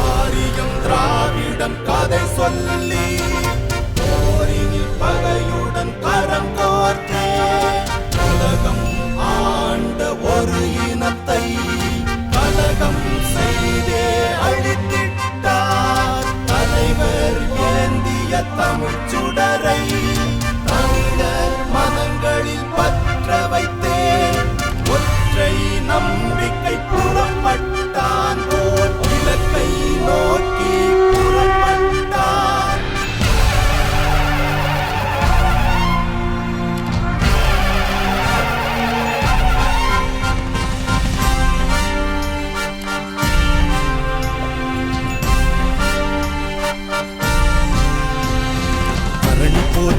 ஆரியம் திராவிடம் கதை சொல்லி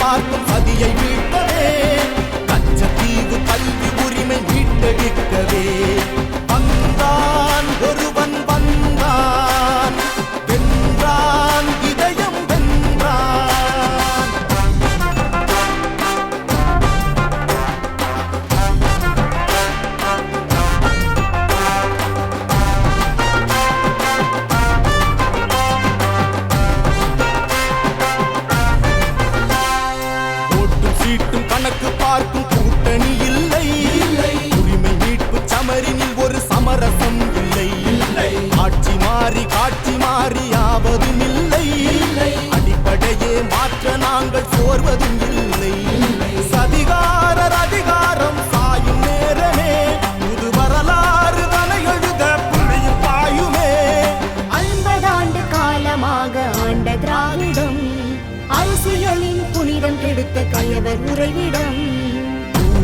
பார்க்கும் சதியை மீட்கவே கச்சத்தீவு கல்வி உரிமை மீட்டெடுக்கவே. காட்சி மாறி ஆவதும் இல்லை அடிப்படையே மாற்ற நாங்கள் சோர்வதும் இல்லை சதிகாரர் அதிகாரம் சாயும் நேரமே. புது வரலாறு தனை எழுத புள்ளியும் பாயுமே ஐம்பதாண்டு காலமாக ஆண்ட திராவிடம் அரசியலின் புனிதம் கெடுத்த கயவர் உறைவிடம்.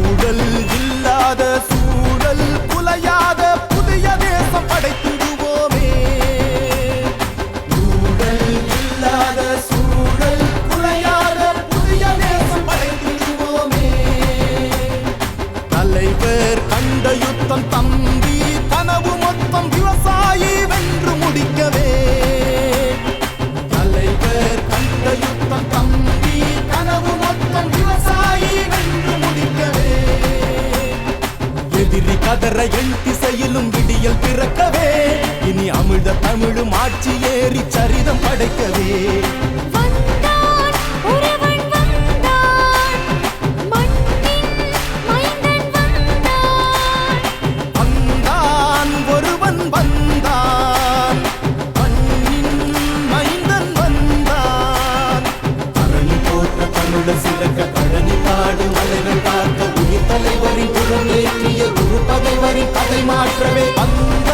ஊழல் இல்லாத மொத்தம் தம்பி கனவு மொத்தம் விவசாயி வென்று முடிக்கவே. தலைவர் கண்ட யுத்தம் தம்பி கனவு மொத்தம் விவசாயி வென்று முடிக்கவே. எதிரி கதற எண் திசையிலும் விடியல் பிறக்கவே. இனி அமிழ்த தமிழும் ஆட்சி ஏறி சரிதம் படைக்கவே. கூட சிறக்க பழனி பாடும் அலைகள் பார்க்க உயிர் தலைவரின் குரல் ஏற்றிய குரு பகைவரின் பகை மாற்றவே. அந்த